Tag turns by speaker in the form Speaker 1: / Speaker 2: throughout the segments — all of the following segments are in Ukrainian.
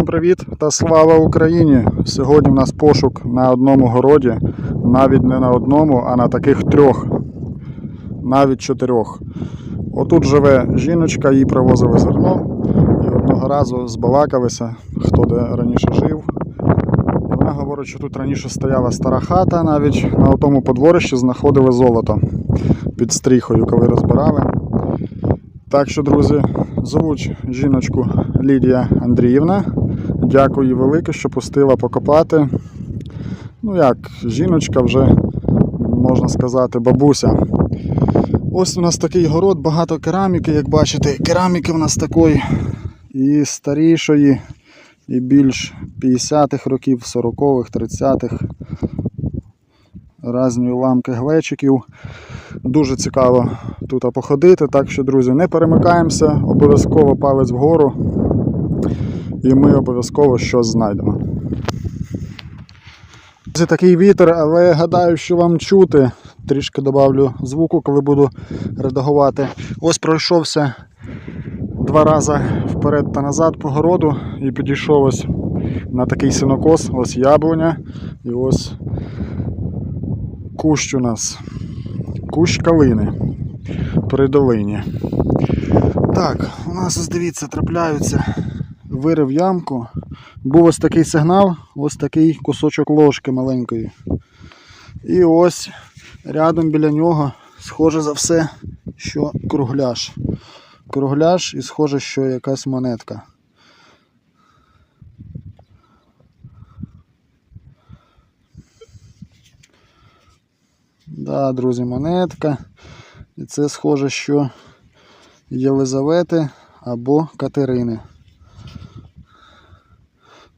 Speaker 1: Всім привіт та слава Україні! Сьогодні в нас пошук на одному городі, навіть не на одному, а на таких трьох, навіть чотирьох. Отут живе жіночка, їй привозили зерно, і одного разу збалакалися, хто де раніше жив. Вона говорить, що тут раніше стояла стара хата, навіть на тому подворищі знаходили золото під стріхою, коли розбирали. Так що, друзі, звуть жіночку Лідія Андріївна. Дякую велике, що пустила покопати. Ну як, жіночка вже, можна сказати, бабуся. Ось у нас такий город, багато кераміки, як бачите. Кераміки в нас такої і старішої, і більш 50-х років, 40-х, 30-х. Разні уламки глечиків. Дуже цікаво тут походити. Так що, друзі, не перемикаємося, обов'язково палець вгору. І ми обов'язково щось знайдемо. Це такий вітер, але гадаю, що вам чути. Трішки додавлю звуку, коли буду редагувати. Ось пройшовся два рази вперед та назад по городу і підійшов ось на такий синокос, ось яблуня і ось кущ у нас. Кущ калини при долині. Так, у нас ось дивіться, трапляються. Вирив ямку. Був ось такий сигнал, ось такий кусочок ложки маленької. І ось рядом біля нього, схоже за все, що кругляш. Кругляш і схоже, що якась монетка. Да, друзі, монетка. І це схоже, що Єлизавети або Катерини.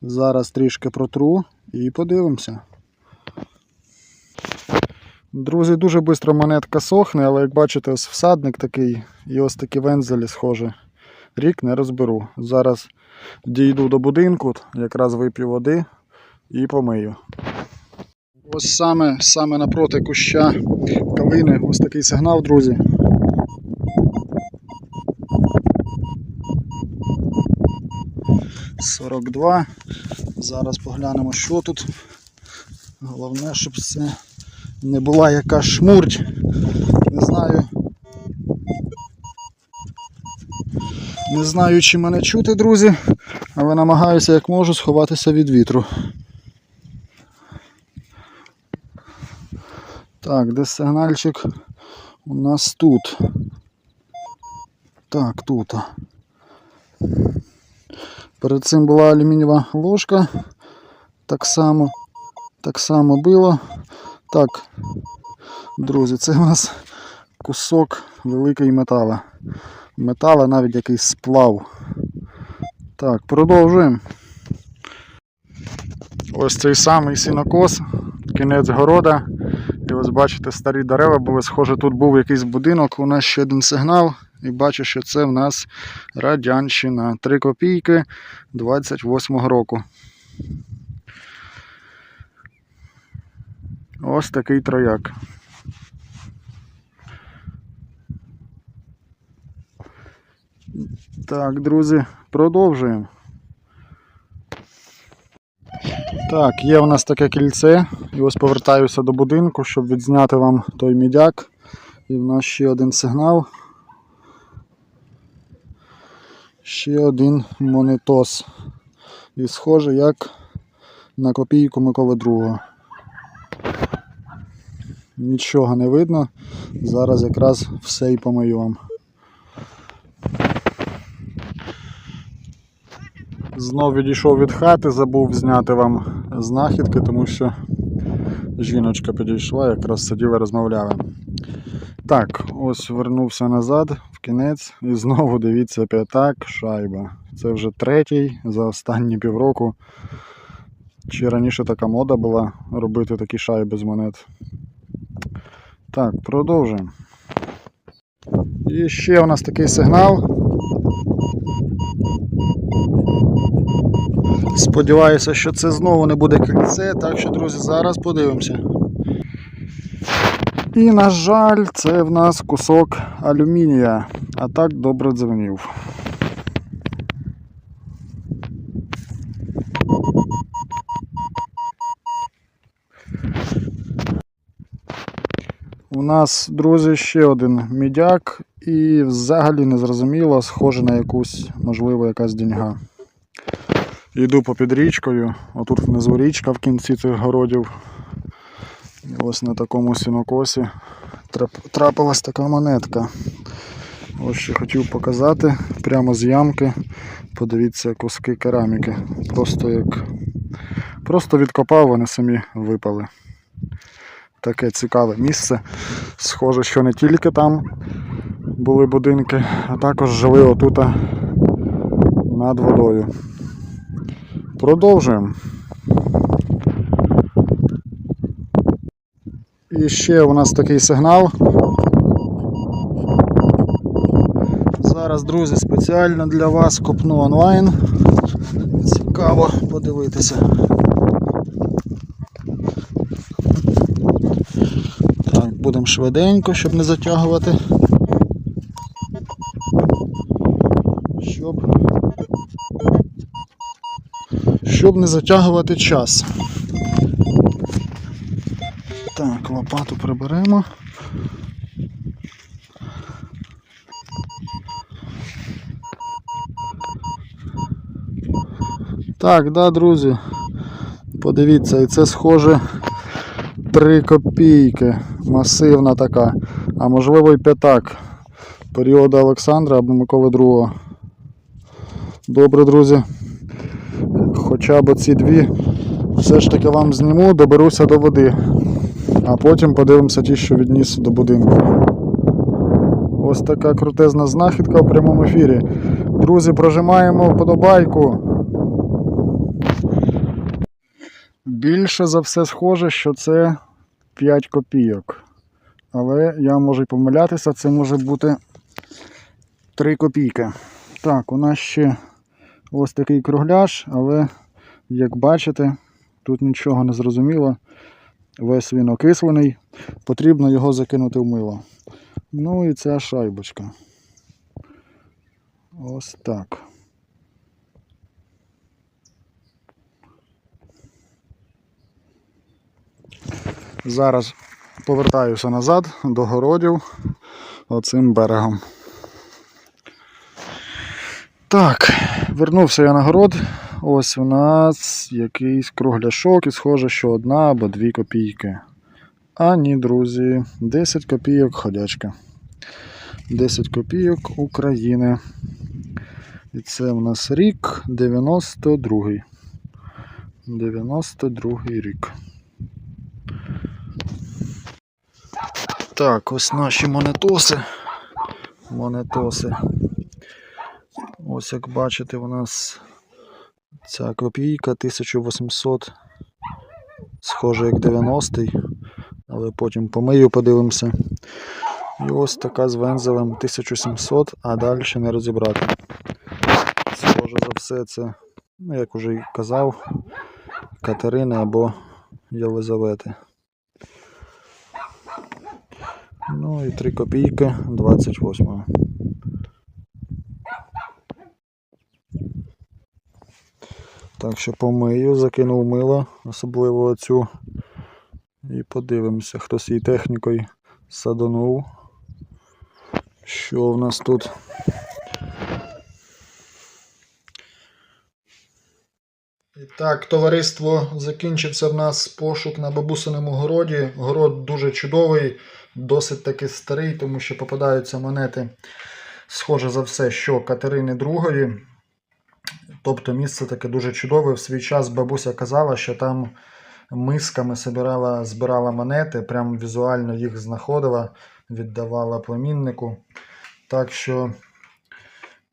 Speaker 1: Зараз трішки протру і подивимося. Друзі, дуже швидко монетка сохне, але як бачите, ось всадник такий і ось такі вензелі схожі. Рік не розберу. Зараз дійду до будинку, якраз вип'ю води і помию. Ось саме, саме напроти куща калини, ось такий сигнал, друзі. Сорок два. Зараз поглянемо, що тут. Головне, щоб це не була яка шмурдь. Не знаю. Не знаю, чи мене чути, друзі, але намагаюся як можу сховатися від вітру. Так, де сигнальчик у нас тут. Так, тут. Перед цим була алюмінієва ложка. Так само, так само було. Так, друзі, це у нас кусок великий метала. Метала навіть якийсь сплав. Так, продовжуємо. Ось цей самий сінокос, кінець города. І ось бачите, старі дерева були, схоже, тут був якийсь будинок, у нас ще один сигнал. І бачу, що це в нас Радянщина. 3 копійки 28-го року. Ось такий трояк. Так, друзі, продовжуємо. Так, є у нас таке кільце. І ось повертаюся до будинку, щоб відзняти вам той мідяк. І в нас ще один сигнал. Ще один монетос. І схоже як на копійку Миколи II. Нічого не видно. Зараз якраз все і помию вам. Знов відійшов від хати, забув зняти вам знахідки, тому що жіночка підійшла, якраз сиділи, розмовляли. Так, ось вернувся назад кінець і знову дивіться п'ятак, шайба. Це вже третій за останні півроку. Чи раніше така мода була робити такі шайби з монет. Так, продовжуємо. І ще у нас такий сигнал. Сподіваюся, що це знову не буде кільце, так що, друзі, зараз подивимося. І, на жаль, це в нас кусок алюмінія, а так добре дзвонів. У нас, друзі, ще один мідяк і взагалі незрозуміло схоже на якусь, можливо, якась деньга. Йду попід річкою, отут внизу річка в кінці цих городів. І ось на такому сінокосі трапилась така монетка. Ось що хотів показати. Прямо з ямки. Подивіться куски кераміки. Просто як. Просто відкопав, вони самі випали. Таке цікаве місце. Схоже, що не тільки там були будинки, а також жили отут над водою. Продовжуємо. І ще у нас такий сигнал. Зараз, друзі, спеціально для вас копну онлайн. Цікаво подивитися. Так, будемо швиденько, щоб не затягувати. Щоб, щоб не затягувати час. Так, лопату приберемо. Так, да, друзі. Подивіться, і це схоже 3 копійки. Масивна така. А можливо і п'ятак. Періоду Олександра або Миколи II. Добре, друзі. Хоча б ці дві все ж таки вам зніму, доберуся до води. А потім подивимося ті, що відніс до будинку. Ось така крутезна знахідка в прямому ефірі. Друзі, прожимаємо вподобайку. Більше за все схоже, що це 5 копійок. Але я можу й помилятися, це може бути 3 копійки. Так, у нас ще ось такий кругляш, але як бачите, тут нічого не зрозуміло. Весь він окислений, потрібно його закинути в мило. Ну і ця шайбочка. Ось так. Зараз повертаюся назад до городів оцим берегом. Так, вернувся я на город. Ось у нас якийсь кругляшок і схоже, що одна або дві копійки. А ні, друзі, 10 копійок ходячка. 10 копійок України. І це у нас рік 92-й. 92-й рік. Так, ось наші монетоси. Монетоси. Ось як бачите, у нас ця копійка 1800. Схоже як 90-й, але потім помию, подивимося. І ось така з вензелем 1700, а далі не розібрати. Схоже за все це, ну як уже й казав, Катерини або Єлизавети. Ну і 3 копійки 28. Так що помию, закинув мило, особливо оцю. І подивимося, хтось її технікою саданув. Що в нас тут? І так, товариство, закінчився в нас пошук на бабусиному городі. Город дуже чудовий, досить таки старий, тому що попадаються монети, схоже за все, що Катерини II. Тобто місце таке дуже чудове. В свій час бабуся казала, що там мисками збирала, збирала монети, прям візуально їх знаходила, віддавала племіннику. Так що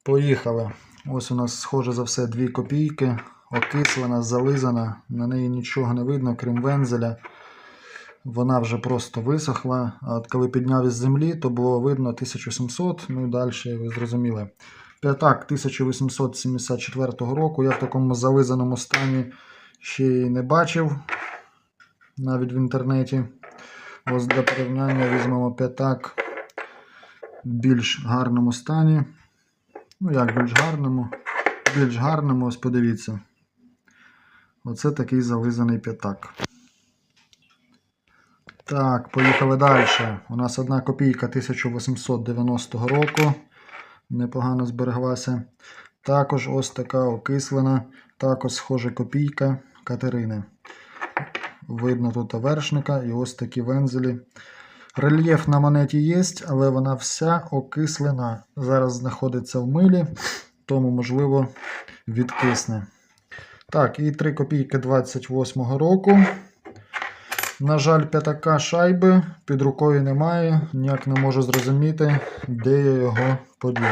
Speaker 1: поїхали. Ось у нас, схоже за все, 2 копійки, окислена, зализана, на неї нічого не видно, крім вензеля. Вона вже просто висохла. А от коли підняв із землі, то було видно 1700, ну і далі ви зрозуміли. П'ятак 1874 року. Я в такому зализаному стані ще й не бачив навіть в інтернеті. Ось для порівняння візьмемо п'ятак в більш гарному стані. Ну, як більш гарному? Більш гарному, ось подивіться. Оце такий зализаний п'ятак. Так, поїхали далі. У нас одна копійка 1890 року. Непогано збереглася. Також ось така окислена, також схожа копійка Катерини. Видно тут вершника і ось такі вензелі. Рельєф на монеті є, але вона вся окислена. Зараз знаходиться в милі, тому, можливо, відкисне. Так, і 3 копійки 28-го року. На жаль, п'ятака шайби під рукою немає. Ніяк не можу зрозуміти, де я його подів.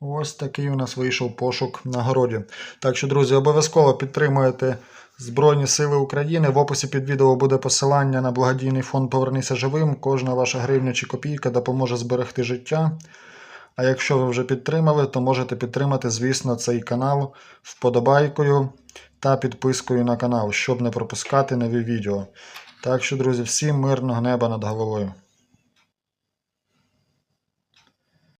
Speaker 1: Ось такий у нас вийшов пошук на городі. Так що, друзі, обов'язково підтримуйте Збройні Сили України. В описі під відео буде посилання на благодійний фонд Повернися живим. Кожна ваша гривня чи копійка допоможе зберегти життя. А якщо ви вже підтримали, то можете підтримати, звісно, цей канал вподобайкою та підпискою на канал, щоб не пропускати нові відео. Так що, друзі, всім мирного неба над головою.